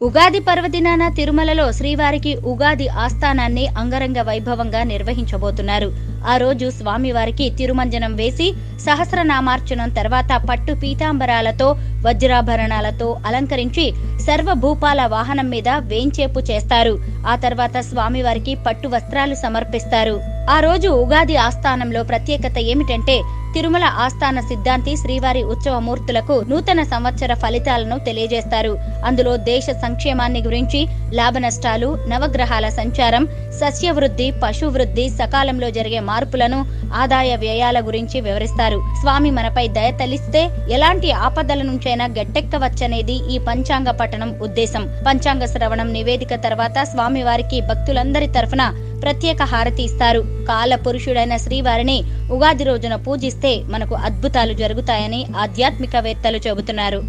ఉగాది పర్వదినాన తిరుమలలో శ్రీవారికి ఉగాది ఆస్థానాన్ని అంగరంగ వైభవంగా నిర్వహించబోతున్నారు. ఆ రోజు స్వామివారికి తిరుమంజనం వేసి సహస్రనామార్చనం తర్వాత పట్టు పీతాంబరాలతో వజ్రాభరణాలతో అలంకరించి సర్వభూపాల వాహనం మీద వేంచేపు చేస్తారు. ఆ తర్వాత స్వామివారికి పట్టు వస్త్రాలు సమర్పిస్తారు. ఆ రోజు ఉగాది ఆస్థానంలో ప్రత్యేకత ఏమిటంటే తిరుమల ఆస్థాన సిద్ధాంతి శ్రీవారి ఉత్సవ మూర్తులకు నూతన సంవత్సర ఫలితాలను తెలియజేస్తారు. అందులో దేశ సంక్షేమాన్ని గురించి లాభ నష్టాలు నవగ్రహాల సంచారం సస్యవృద్ధి పశువృద్ధి సకాలంలో జరిగే మార్పులను ఆదాయ వ్యయాల గురించి వివరిస్తారు. స్వామి మనపై దయ తలిస్తే ఎలాంటి ఆపదల నుంచైనా గట్టెక్కవచ్చనేది ఈ పంచాంగ పఠనం ఉద్దేశం. పంచాంగ శ్రవణం నివేదిక తర్వాత స్వామివారికి భక్తులందరి తరఫున ప్రత్యేక హారతి ఇస్తారు. కాల పురుషుడైన శ్రీవారిని ఉగాది రోజున పూజిస్తే మనకు అద్భుతాలు జరుగుతాయని ఆధ్యాత్మికవేత్తలు చెబుతున్నారు.